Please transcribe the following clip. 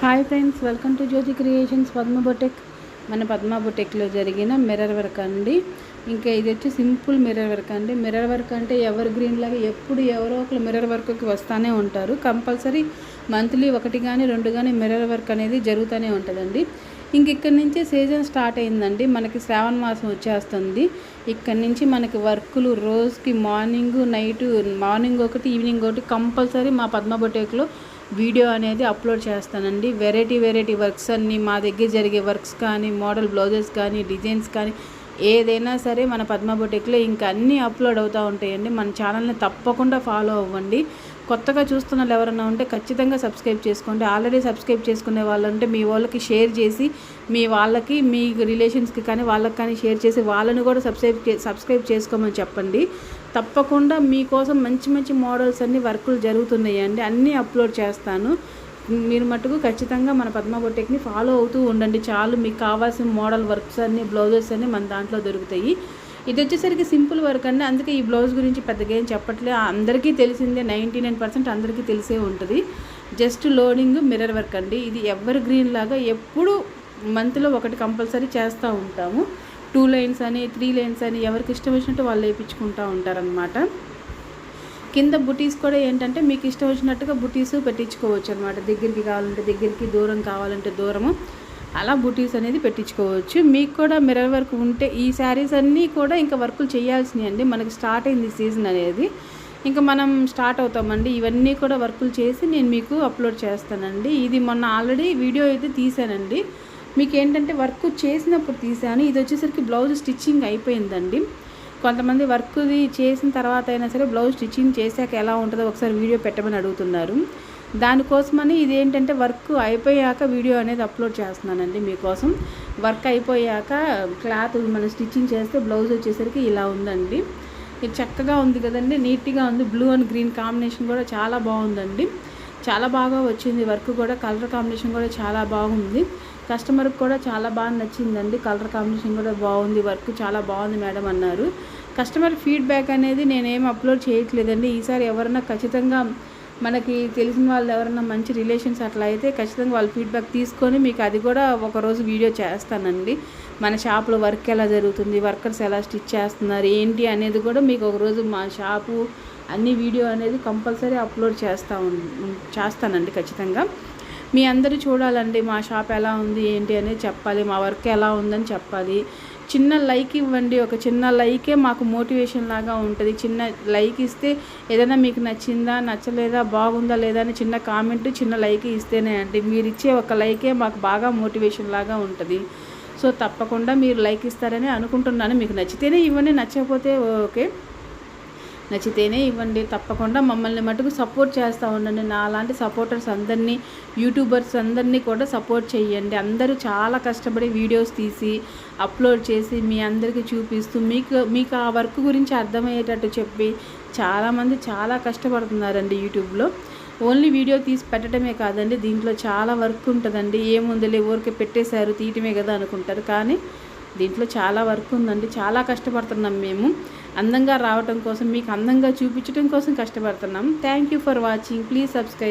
Hi friends welcome to Jyothi creations Padma boutique మన పద్మ బొటెక్లో జరిగిన mirror work అండి. ఇంకా ఇది వచ్చి సింపుల్ మిర్రర్ వర్క్ అండి. మిర్రర్ వర్క్ అంటే ఎవర్ గ్రీన్ లాగా ఎప్పుడు ఎవరో ఒకరు మిర్రర్ వర్క్కి వస్తూనే ఉంటారు. కంపల్సరీ మంత్లీ ఒకటి కానీ రెండు కానీ మిర్రర్ వర్క్ అనేది జరుగుతూనే ఉంటుందండి. ఇంక ఇక్కడి నుంచి సీజన్ స్టార్ట్ అయిందండి. మనకి శ్రావణ మాసం వచ్చేస్తుంది. ఇక్కడి నుంచి మనకి వర్కులు రోజుకి మార్నింగ్ నైట్ మార్నింగ్ ఒకటి ఈవినింగ్ ఒకటి కంపల్సరీ మా పద్మ బొటేక్లో వీడియో అనేది అప్లోడ్ చేస్తానండి. వెరైటీ వెరైటీ వర్క్స్ అన్నీ మా దగ్గర జరిగే వర్క్స్ కానీ మోడల్ బ్లౌజెస్ కానీ డిజైన్స్ కానీ ఏదైనా సరే మన పద్మ బొటిక్లో ఇంకా అన్నీ అప్లోడ్ అవుతూ ఉంటాయండి. మన ఛానల్ని తప్పకుండా ఫాలో అవ్వండి. కొత్తగా చూస్తున్న వాళ్ళు ఎవరైనా ఉంటే ఖచ్చితంగా సబ్స్క్రైబ్ చేసుకోండి. ఆల్రెడీ సబ్స్క్రైబ్ చేసుకునే వాళ్ళు ఉంటే మీ వాళ్ళకి షేర్ చేసి మీ వాళ్ళకి మీ రిలేషన్స్కి కానీ వాళ్ళకి కానీ షేర్ చేసి వాళ్ళని కూడా సబ్స్క్రైబ్ సబ్స్క్రైబ్ చేసుకోమని చెప్పండి. తప్పకుండా మీకోసం మంచి మంచి మోడల్స్ అన్ని వర్కులు జరుగుతున్నాయి అండి. అన్నీ అప్లోడ్ చేస్తాను. మీరు మటుకు ఖచ్చితంగా మన పద్మ బొటెక్ని ఫాలో అవుతూ ఉండండి. చాలు మీకు కావాల్సిన మోడల్ వర్క్స్ అన్ని బ్లౌజెస్ అన్ని మన దాంట్లో దొరుకుతాయి. ఇది వచ్చేసరికి సింపుల్ వర్క్ అండి. అందుకే ఈ బ్లౌజ్ గురించి పెద్దగా ఏం చెప్పట్లే. అందరికీ తెలిసిందే నైంటీ నైన్ పర్సెంట్ అందరికీ తెలిసే ఉంటుంది. జస్ట్ లోడింగ్ మిర్రర్ వర్క్ అండి. ఇది ఎవర్ గ్రీన్ లాగా ఎప్పుడు మంత్లో ఒకటి కంపల్సరీ చేస్తూ ఉంటాము. టూ లైన్స్ అని త్రీ లైన్స్ అని ఎవరికి ఇష్టం వచ్చినట్టు వాళ్ళు వేయించుకుంటూ ఉంటారనమాట కింద బుటీస్ కూడా ఏంటంటే మీకు ఇష్టం వచ్చినట్టుగా బుటీస్ పెట్టించుకోవచ్చు అనమాట దగ్గరికి కావాలంటే దగ్గరికి దూరం కావాలంటే దూరము అలా బుటీస్ అనేది పెట్టించుకోవచ్చు. మీకు కూడా మిర్రర్ వర్క్ ఉంటే ఈ శారీస్ అన్నీ కూడా ఇంకా వర్కులు చేయాల్సినవి అండి. మనకి స్టార్ట్ అయింది సీజన్ అనేది. ఇంకా మనం స్టార్ట్ అవుతామండి. ఇవన్నీ కూడా వర్కులు చేసి నేను మీకు అప్లోడ్ చేస్తానండి. ఇది మొన్న ఆల్రెడీ వీడియో అయితే తీసానండి మీకు ఏంటంటే వర్క్ చేసినప్పుడు తీసాను. ఇది వచ్చేసరికి బ్లౌజ్ స్టిచ్చింగ్ అయిపోయిందండి. కొంతమంది వర్క్ది చేసిన తర్వాత అయినా సరే బ్లౌజ్ స్టిచ్చింగ్ చేశాక ఎలా ఉంటుందో ఒకసారి వీడియో పెట్టమని అడుగుతున్నారు. దానికోసమని ఇదేంటంటే వర్క్ అయిపోయాక వీడియో అనేది అప్లోడ్ చేస్తున్నానండి మీకోసం. వర్క్ అయిపోయాక క్లాత్ మనం స్టిచ్చింగ్ చేస్తే బ్లౌజ్ వచ్చేసరికి ఇలా ఉందండి. ఇది చక్కగా ఉంది కదండి. నీట్గా ఉంది. బ్లూ అండ్ గ్రీన్ కాంబినేషన్ కూడా చాలా బాగుందండి. చాలా బాగా వచ్చింది వర్క్ కూడా. కలర్ కాంబినేషన్ కూడా చాలా బాగుంది. కస్టమర్కి కూడా చాలా బాగా నచ్చిందండి. కలర్ కాంబినేషన్ కూడా బాగుంది. వర్క్ చాలా బాగుంది మేడం అన్నారు. కస్టమర్ ఫీడ్బ్యాక్ అనేది నేనేం అప్లోడ్ చేయట్లేదండి. ఈసారి ఎవరైనా ఖచ్చితంగా మనకి తెలిసిన వాళ్ళు ఎవరైనా మంచి రిలేషన్స్ అట్లా అయితే ఖచ్చితంగా వాళ్ళ ఫీడ్బ్యాక్ తీసుకొని మీకు అది కూడా ఒకరోజు వీడియో చేస్తానండి. మన షాప్లో వర్క్ ఎలా జరుగుతుంది? వర్కర్స్ ఎలా స్టిచ్ చేస్తున్నారు? ఏంటి అనేది కూడా మీకు ఒకరోజు మా షాపు అన్ని వీడియో అనేది కంపల్సరీ అప్లోడ్ చేస్తా చేస్తానండి ఖచ్చితంగా. మీ అందరూ చూడాలండి మా షాప్ ఎలా ఉంది ఏంటి అనేది చెప్పాలి మా వర్క్ ఎలా ఉందని చెప్పాలి. చిన్న లైక్ ఇవ్వండి ఒక చిన్న లైకే మాకు మోటివేషన్ లాగా ఉంటుంది. చిన్న లైక్ ఇస్తే ఏదైనా మీకు నచ్చిందా నచ్చలేదా బాగుందా లేదా అని చిన్న కామెంట్ చిన్న లైక్ ఇస్తేనే అండి. మీరు ఇచ్చే ఒక లైకే మాకు బాగా మోటివేషన్ లాగా ఉంటుంది. సో తప్పకుండా మీరు లైక్ ఇస్తారని అనుకుంటున్నాను. మీకు నచ్చితేనే ఇవ్వండి నచ్చకపోతే ఓకే. నచ్చితేనే ఇవ్వండి. తప్పకుండా మమ్మల్ని మటుకు సపోర్ట్ చేస్తూ ఉండండి. నా లాంటి సపోర్టర్స్ అందరినీ యూట్యూబర్స్ అందరినీ కూడా సపోర్ట్ చేయండి అందరూ చాలా కష్టపడి వీడియోస్ తీసి అప్లోడ్ చేసి మీ అందరికీ చూపిస్తూ మీకు మీకు ఆ వర్క్ గురించి అర్థమయ్యేటట్టు చెప్పి చాలామంది చాలా కష్టపడుతున్నారండి యూట్యూబ్లో. ఓన్లీ వీడియో తీసి పెట్టడమే కాదండి దీంట్లో చాలా వర్క్ ఉంటుందండి. ఏముందిలే ఊరికే పెట్టేశారు తీయటమే కదా అనుకుంటారు. కానీ దీంట్లో చాలా వర్క్ ఉందండి. చాలా కష్టపడుతున్నాం మేము. అందంగా రావటం కోసం మీకు అందంగా చూపించడం కోసం కష్టపడుతున్నాం. Thank you for watching please subscribe